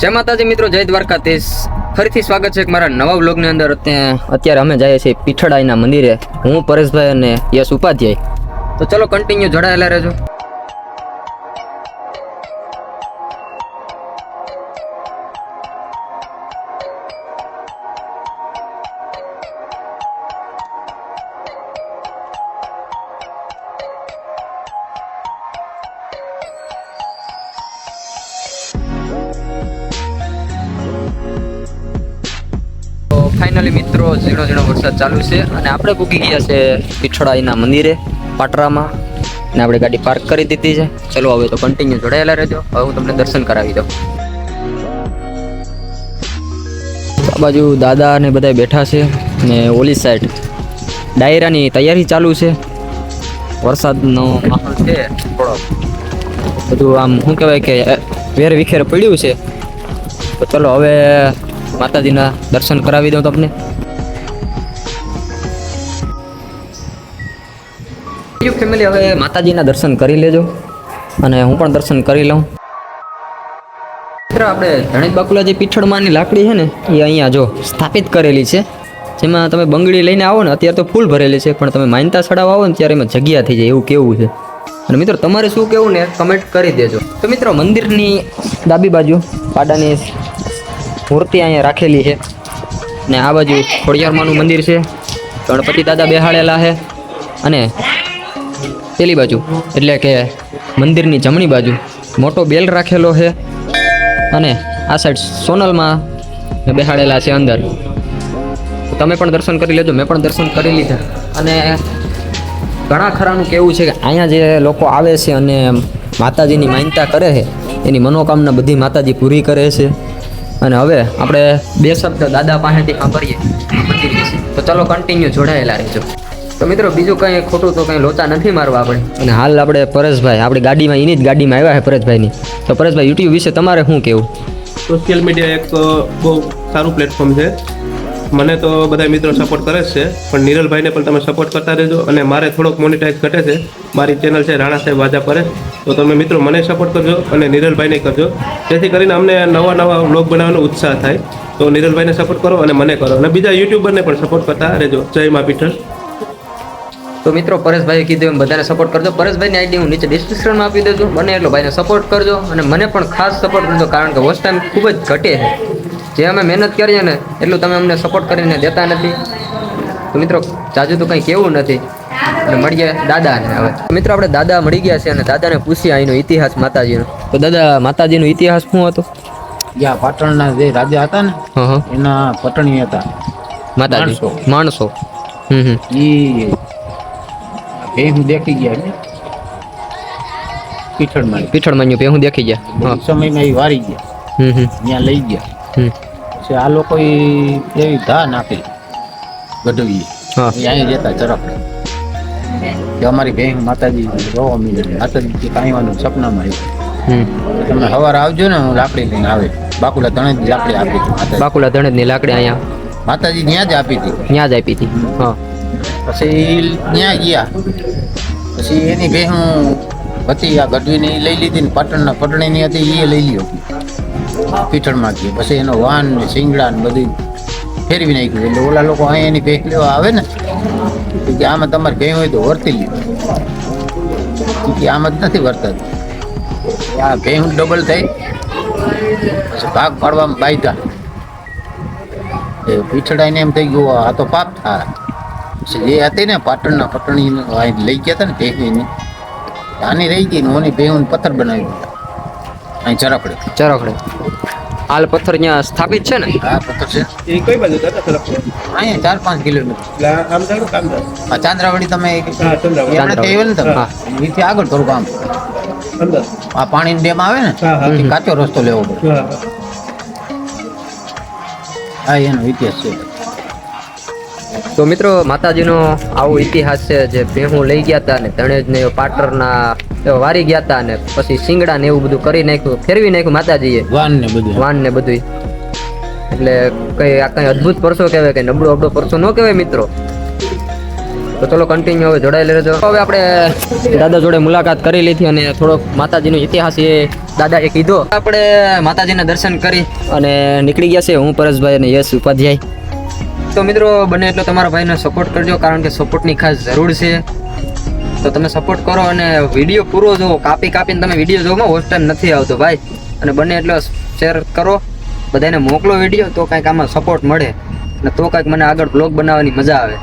જય માતાજી મિત્રો, જય દ્વારકાધીશ. ફરીથી સ્વાગત છે મારા નવા વ્લોગની અંદર. અત્યારે અમે જઈએ છીએ પીઠડાઈના મંદિરે. હું પરેશભાઈ અને યશ ઉપાધ્યાય. તો ચલો કન્ટિન્યુ જોડાયેલા રહેજો. ઝીણો ઝીણો વરસાદ ચાલુ છે અને આપણે પૂકી ગયા છે પીઠળાઈના મંદિરે, પાટરામાં. અને આપણે ગાડી પાર્ક કરી દીધી છે. ચલો હવે તો કન્ટિન્યુ જોડાયેલા રહેજો. હવે હું તમને દર્શન કરાવી દઉં. આ બાજુ દાદા ને બધા બેઠા છે ને ઓલી સાઈડ ડાયરાની તૈયારી ચાલુ છે. વરસાદનો માહોલ છે થોડો. બધું આમ શું કહેવાય કે વેર વિખેર પડ્યું છે. તો ચલો હવે માતાજીના દર્શન કરાવી દઉં તમને. ફેમિલી હવે માતાજીના દર્શન કરી લેજો અને હું પણ દર્શન કરી લઉં. મિત્ર, આપણે ધણેજ બાકુલા જે પીઠળમાંની લાકડી છે ને, એ અહીંયા જો સ્થાપિત કરેલી છે. જેમાં તમે બંગડી લઈને આવો ને, અત્યારે તો ફૂલ ભરેલી છે, પણ તમે માનતા ચડાવવા આવો ને, ત્યારે એમાં જગ્યા થઈ જાય એવું કેવું છે. અને મિત્રો, તમારે શું કેવું ને કમેન્ટ કરી દેજો. તો મિત્રો, મંદિરની ડાબી બાજુ પાડાની મૂર્તિ અહીંયા રાખેલી છે. ને આ બાજુ ખોડિયારમાંનું મંદિર છે. ગણપતિ દાદા બેહાડેલા છે. અને પેલી બાજુ. એટલે કે મંદિરની જમણી બાજુ. મોટો બેલ રાખેલો છે અને આ સાઈડ સોનલમાં બેહાડેલા છે અંદર. તમે પણ દર્શન કરી લેજો, મેં પણ દર્શન કરી લીધા. અને ઘણા ખરાનું કેવું છે કે અહીંયા જે લોકો આવે છે અને માતાજીની માનતા કરે છે, એની મનોકામના બધી માતાજી પૂરી કરે છે. અને હવે આપણે બે શબ્દ દાદા પાસેથી સાંભળીએ તો ચાલો કન્ટિન્યુ જોડાયેલા રહેજો. તો મિત્રો બીજું કંઈ ખોટું તો કંઈ લોચા નથી મારવા આપણે. અને હાલ આપણે પરેશભાઈ આપણી ગાડીમાં એની જ ગાડીમાં આવ્યા છે પરેશભાઈની. તો પરેશભાઈ યુટ્યુબ વિશે તમારે શું કેવું સોશિયલ મીડિયા એક બહુ સારું પ્લેટફોર્મ છે. મને તો બધા મિત્રો સપોર્ટ કરે જ છે. પણ નિરલભાઈને પણ તમે સપોર્ટ કરતા રહેજો અને મારે થોડોક મોનિટાઈઝ ઘટે છે. મારી ચેનલ છે રાણા સાહેબ વાજા પરે. તો તમે મિત્રો મને સપોર્ટ કરજો અને નિરલભાઈને કરજો. જેથી કરીને અમને નવા નવા વ્લોગ બનાવવાનો ઉત્સાહ થાય. તો નિરલભાઈને સપોર્ટ કરો અને મને કરો. અને બીજા યુટ્યુબરને પણ સપોર્ટ કરતા રહેજો. જય મા પીઠળ તો મિત્રો પરેશભાઈએ કીધું એમ બધાને સપોર્ટ કરજો. પરેશભાઈની આઈડી હું નીચે ડિસ્ક્રિપ્શનમાં આપી દેજો. બને એટલો ભાઈને સપોર્ટ કરજો અને મને પણ ખાસ સપોર્ટ કરજો કારણ કે વોચ ટાઈમ ખૂબ જ ઘટે છે. જે અમે મહેનત કરીએ ને એટલું તમે અમને સપોર્ટ કરીને દેતા નથી. તો મિત્રો જાજુ તો કંઈ કેવું નથી. અને મળીએ દાદાને હવે. મિત્રો આપણે દાદા મળી ગયા છે અને દાદાને પૂછ્યા એનો ઇતિહાસ માતાજીનો. તો દાદા માતાજીનો ઇતિહાસ શું હતો? જ્યાં પાટણના જે રાજા હતા ને એના પટણી હતા. માતાજી. માણસો. માણસો. હમ હમ. ઈ ભેહું દેખી ગયા ને? પીઠળ માન્યું પે હું દેખી ગયા. સમયમાં એ વારી ગયા. હમ હમ. ત્યાં લઈ ગયા. હમ. પછી આ લોકો એવી ધા નાખી ગઢવી હા. એ અહીં રહેતા ચરક કે અમારી બેન માતાજી રોવા મિલે માતાજી કે કાંઈ વાંધો સપનામાં આવ્યું. તમે સવારે આવજો ને હું લાકડી લઈને આવે. બાકુલા ત્રણે લાકડી આપી બાકુલા બાકુલા ધણેજની લાકડી અહીંયા. માતાજી ત્યાં જ આપી હતી. ત્યાં જ આપી હતી. હા. પછી ત્યાં ગયા. પછી એની બહેન હતી આ ગઢવીને એ લઈ લીધી ને પાટણના પટણીની હતી એ લઈ લીધો પીઠળમાં ગયો પછી એનો વાન ને શિંગડા ને બધું ફેરવી નાખ્યું. એટલે ઓલા લોકો અહીંયા એની ભેખ લેવા આવે ને કે આમાં તમારે ભેં હોય તો વર્તી લીધો કે આમાં જ નથી વર્તાતી. આ ભેં ડબલ થઈ. પછી ભાગ પાડવામાં બાયતા એ પીઠડાઈને એમ થઈ ગયું, આ તો પાપ થાય. જે હતી ને પાટણના પટણી લઈ ગયા હતા ને ભેગીને. આની રહી ગઈ મોની ભેહું પથ્થર બનાવી દીધા અહીં ચરકડે ચરકડે હાલ પથ્થર ત્યાં સ્થાપિત છે ને? આ પથ્થર છે. એ કઈ બાજુ દાદા તરફ છે અહીંયા ચાર પાંચ કિલોમીટર. આમ જાણો કામ આ ચાંદ્રાવડી તમે હા ચંદ્રાવતી ને તમે. હા. એથી આગળ થોડું આમ અંદર. આ પાણીની ડેમ આવે ને હા, હા. કાચો રસ્તો લેવો પડે. હા એનો ઇતિહાસ છે. તો મિત્રો માતાજીનો આવો ઇતિહાસ છે જે ભેહું લઈ ગયા હતા ને ધણેજ ને પાટરના વારી ગયા હતા ને પછી શિંગડા ને એવું બધું કરી નાખ્યું ફેરવી નાખ્યું માતાજીએ. વાન ને બધું. વાન ને બધું એટલે કઈ આ કઈ અદ્ભુત પરસો કહેવાય કે નબળો અબડો પરસો ન કહેવાય મિત્રો. તો ચલો કન્ટિન્યુ હવે જોડાયેલા રહેજો. હવે આપણે દાદા જોડે મુલાકાત કરી લીધી અને થોડોક માતાજીનો ઇતિહાસ એ દાદાએ કીધો. આપણે માતાજીના દર્શન કરી અને નીકળી ગયા છે હું પરેશભાઈ અને યશ ઉપાધ્યાય. તો મિત્રો બને એટલો તમારા ભાઈને સપોર્ટ કરજો, કારણ કે સપોર્ટની ખાસ જરૂર છે. તો તમે સપોર્ટ કરો અને વીડિયો પૂરો જોવો કાપી કાપીને તમે વીડિયો જોવો હોસ્ટ નથી આવતો ભાઈ. અને બને એટલો શેર કરો. બધાને મોકલો વીડિયો તો કાંઈક આમાં સપોર્ટ મળે. અને તો કાંઈક મને આગળ બ્લોગ બનાવવાની મજા આવે.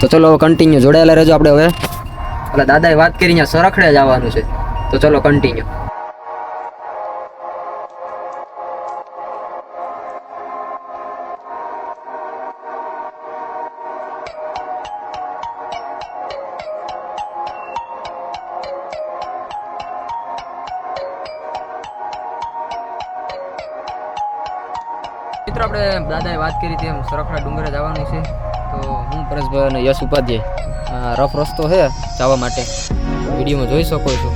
તો ચલો કન્ટિન્યુ જોડાયેલા રહેજો આપણે હવે. એટલે દાદાએ વાત કરી, અહીંયા સરખડે જ આવવાનું છે. તો ચલો કન્ટિન્યુ મિત્રો, આપણે દાદાએ વાત કરી તેમ સરખડા ડુંગરે જવાનું છે. તો હું પરેશભાઈ અને યશ ઉપાધ્યાય રફ રસ્તો છે જવા માટે. વિડીયોમાં જોઈ શકો છો.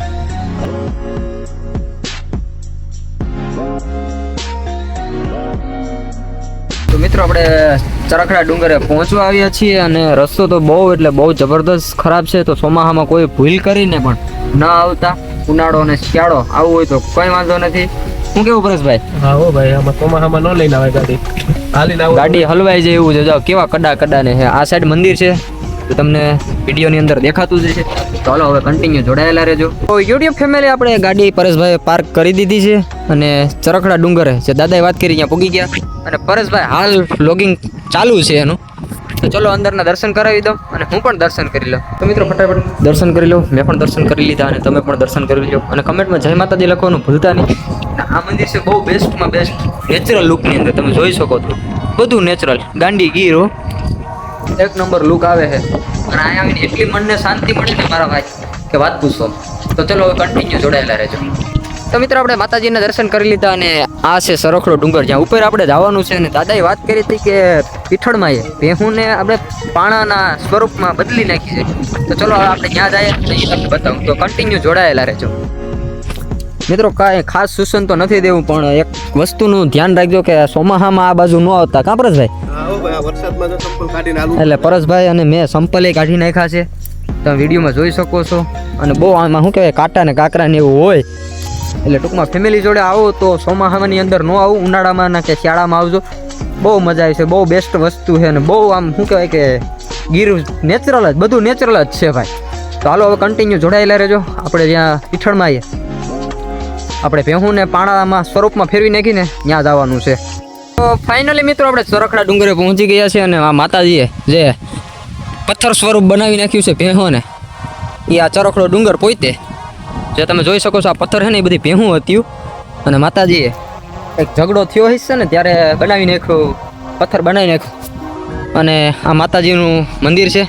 તો મિત્રો, આપણે ચરખડા ડુંગરે પહોંચવા આવ્યા છીએ અને રસ્તો તો બહુ એટલે બહુ જબરદસ્ત ખરાબ છે, તો ચોમાહામાં કોઈ ભૂલ કરીને પણ ન આવતા. ઉનાળો અને શિયાળો આવું હોય તો કોઈ વાંધો નથી. હું કેવું પરેશભાઈ? હા હો ભાઈ આમાં ચોમાસામાં ન લઈને આવે ગાડી. હાલીને આવો ગાડી હલવાઈ જાય એવું છે. જો કેવા કડા કડા ને છે. આ સાઈડ મંદિર છે. તો તમને વિડીયોની અંદર દેખાતું જ છે તો હાલો હવે કન્ટિન્યુ જોડાયેલા રહેજો. તો યુટ્યુબ ફેમિલી આપણે ગાડી પરેશભાઈ પાર્ક કરી દીધી છે અને ચરખડા ડુંગરે જે દાદાએ વાત કરી ત્યાં પૂગી ગયા. અને પરેશભાઈ હાલ લોગિંગ ચાલુ છે એનું. તો ચલો અંદરના દર્શન કરાવી દો અને હું પણ દર્શન કરી લઉં. તો મિત્રો ફટાફટ દર્શન કરી લો. મેં પણ દર્શન કરી લીધા અને તમે પણ દર્શન કરી લો અને કમેન્ટમાં જય માતાજી લખવાનું ભૂલતા નહીં. આ મંદિર છે બહુ બેસ્ટમાં બેસ્ટ નેચરલ લુકની અંદર, તમે જોઈ શકો છો. બધું નેચરલ ગાંડી ગીરો. એક નંબર લુક આવે છે. અને અહીંયા આવીને એટલી મનને શાંતિ મળે છે મારા ભાઈ, કે વાત પૂછો. તો ચલો હવે કન્ટિન્યુ જોડાયેલા રહેજો. તો મિત્રો, આપણે માતાજીના દર્શન કરી લીધા અને આ છે સરખડો ડુંગર, જ્યાં ઉપર આપણે જવાનું છે. અને દાદાએ વાત કરી હતી કે પીઠળમાં એ ભેહુંને આપણે પાણાના સ્વરૂપમાં બદલી નાખી છે. તો ચલો આપણે ત્યાં જઈએ તમને બતાવું. તો કન્ટિન્યુ જોડાયેલા રહેજો. મિત્રો કાંઈ ખાસ સૂચન તો નથી દેવું પણ એક વસ્તુનું ધ્યાન રાખજો કે ચોમાહામાં આ બાજુ ન આવતા. કાં પરસભાઈ એટલે પરસભાઈ અને મેં સંપલે કાઢી નાખ્યા છે. તમે વિડીયોમાં જોઈ શકો છો. અને બહુ આમાં શું કહેવાય કાંટા ને કાંકરા ને એવું હોય. એટલે ટૂંકમાં ફેમિલી જોડે આવો તો ચોમાહાની અંદર ન આવું ઉનાળામાં ના કે શિયાળામાં આવજો. બહુ મજા આવે છે બહુ બેસ્ટ વસ્તુ છે અને બહુ આમ શું કહેવાય કે ગીર નેચરલ જ બધું નેચરલ જ છે ભાઈ. તો હાલો હવે કન્ટિન્યુ જોડાયેલા રહેજો. આપણે જ્યાં પીઠળમાં આવીએ. આપણે ભેહુંને પાણામાં સ્વરૂપમાં ફેરવી નાખીને ત્યાં જવાનું છે. તો ફાઇનલી મિત્રો આપણે ચરખડા ડુંગરે પહોંચી ગયા છે અને આ માતાજીએ જે પથ્થર સ્વરૂપ બનાવી નાખ્યું છે ભેહોને એ આ ચરખડો ડુંગર પોઈતે જે તમે જોઈ શકો છો આ પથ્થર છે ને એ બધી ભેહું હતું અને માતાજીએ એક ઝઘડો થયો હશે ને ત્યારે બનાવી નાખ્યું, પથ્થર બનાવી નાખ્યું. અને આ માતાજીનું મંદિર છે.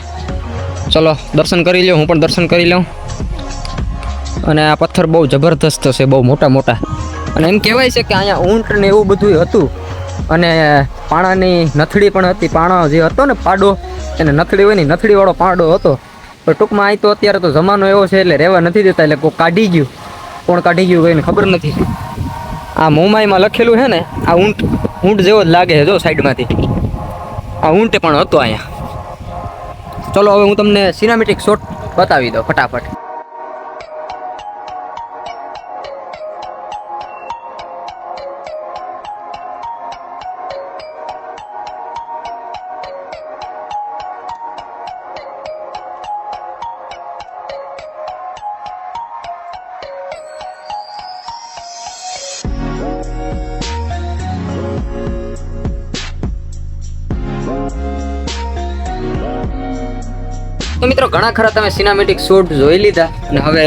ચલો દર્શન કરી લ્યો, હું પણ દર્શન કરી લઉં. અને આ પથ્થર બહુ જબરદસ્ત છે, બહુ મોટા મોટા. અને એમ કહેવાય છે કે અહીંયા ઊંટ ને એવું બધું હતું. અને પાણાની નથડી પણ હતી, પાણા જે હતો ને પાડો, એને નથડી હોય ને નથડીવાળો પાડો હતો. પણ ટૂંકમાં અહીં તો અત્યારે તો જમાનો એવો છે એટલે રહેવા નથી દેતા, એટલે કોઈ કાઢી ગયું. કોણ કાઢી ગયું કોઈને ખબર નથી. આ મોમાઈમાં લખેલું છે ને, આ ઊંટ ઊંટ જેવો જ લાગે છે, જો સાઈડમાંથી. આ ઊંટ પણ હતો અહીંયા. ચલો, હવે હું તમને સિનેમેટિક શોટ બતાવી દઉં ફટાફટ. તો મિત્રો, ઘણા ખરા તમે સિનેમેટિક શોટ જોઈ લીધા અને હવે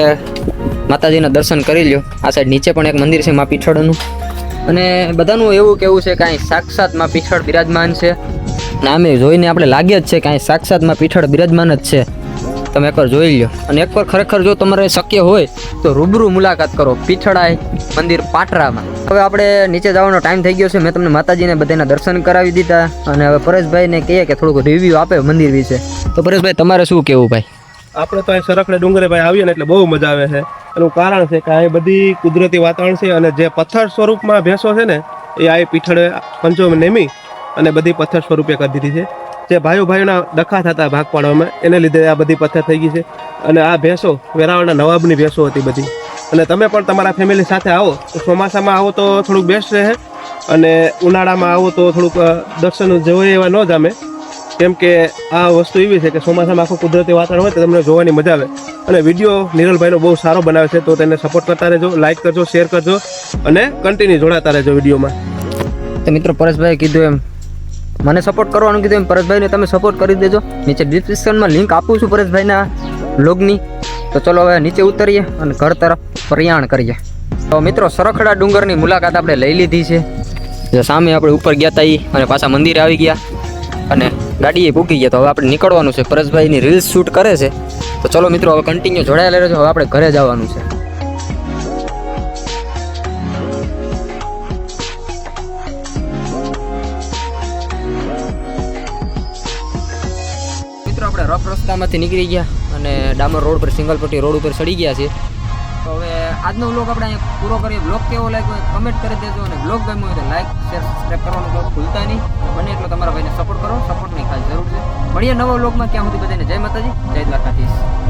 માતાજીના દર્શન કરી લ્યો. આ સાઈડ નીચે પણ એક મંદિર છે મા પીછળનું અને બધાનું એવું કેવું છે કાંઈ સાક્ષાતમાં પીછળ બિરાજમાન છે. અને આમે જોઈને આપણે લાગે જ છે કાંઈ સાક્ષાતમાં પીછળ બિરાજમાન જ છે. તમે એકવાર જોઈ લો અને એકવાર ખરેખર જો તમારે શક્ય હોય, તો રૂબરૂ મુલાકાત કરો પીઠળાય મંદિર પાટરામાં. હવે આપણે નીચે જવાનો ટાઈમ થઈ ગયો છે. મેં તમને માતાજીને બધાના દર્શન કરાવી દીધા. અને હવે પરેશભાઈને કહીએ કે થોડુંક રિવ્યૂ આપે મંદિર વિશે. તો પરેશભાઈ, તમારે શું કહેવું ભાઈ? આપણે તો અહીં સરખડે ડુંગરે ભાઈ આવીએ ને એટલે બહુ મજા આવે છે. એનું કારણ છે કે અહીં બધી કુદરતી વાતાવરણ છે અને જે પથ્થર સ્વરૂપમાં ભેંસો છે ને, એ આ પીઠળે પંચો નેમી અને બધી પથ્થર સ્વરૂપે કરી દીધી છે. જે ભાઈઓ ભાઈઓના ડખા થતા ભાગ પાડવામાં એને લીધે આ બધી પથ્થર થઈ ગઈ છે. અને આ ભેંસો, વેરાવળના નવાબની ભેંસો હતી બધી. અને તમે પણ તમારા ફેમિલી સાથે આવો ચોમાસામાં આવો તો થોડુંક બેસ્ટ રહે. અને ઉનાળામાં આવો તો થોડુંક દર્શન જોઈએ એવા ન જામે. કેમ કે આ વસ્તુ એવી છે કે ચોમાસામાં આખું કુદરતી વાતાવરણ હોય તો તમને જોવાની મજા આવે. અને વીડિયો નિરલભાઈનો બહુ સારો બનાવે છે, તો તેને સપોર્ટ કરતા રહેજો લાઇક કરજો શેર કરજો. અને કન્ટિન્યુ જોડાતા રહેજો વિડીયોમાં. તો મિત્રો પરેશભાઈ કીધું એમ મને સપોર્ટ કરવાનું કીધું એમ. પરેશભાઈને તમે સપોર્ટ કરી દેજો. નીચે ડિસ્ક્રિપ્શનમાં લિંક આપું છું પરેશભાઈના બ્લોગની તો ચલો હવે નીચે ઉતરીએ અને ઘર તરફ પ્રયાણ કરીએ. તો મિત્રો, સરખડા ડુંગરની મુલાકાત આપણે લઈ લીધી છે. જે સામે આપણે ઉપર ગયા હતા અને પાછા મંદિરે આવી ગયા. અને ગાડીએ પૂકી ગયા. તો હવે આપણે નીકળવાનું છે. પરેશભાઈની રીલ્સ શૂટ કરે છે. તો ચલો મિત્રો, હવે કન્ટિન્યુ જોડાયેલા રહેજો. હવે આપણે ઘરે જવાનું છે. આપણે રફ રસ્તામાંથી નીકળી ગયા અને ડામર રોડ પર સિંગલ પટ્ટી રોડ ઉપર ચડી ગયા છે. તો હવે આજનો વ્લોગ આપણે અહીંયા પૂરો કરીએ. બ્લોગ કેવો લાગ્યો કમેન્ટ કરી દેજો અને બ્લોગ ગમ્યો હોય તો લાઈક શેર સબસ્ક્રાઈબ કરવાનું ભૂલતા નહીં. બને એટલો તમારા ભાઈને સપોર્ટ કરો. સપોર્ટની ખાસ જરૂર છે. મળીએ નવા વ્લોગમાં. ક્યાં સુધી બધાને જય માતાજી, જય દ્વારકાધીશ.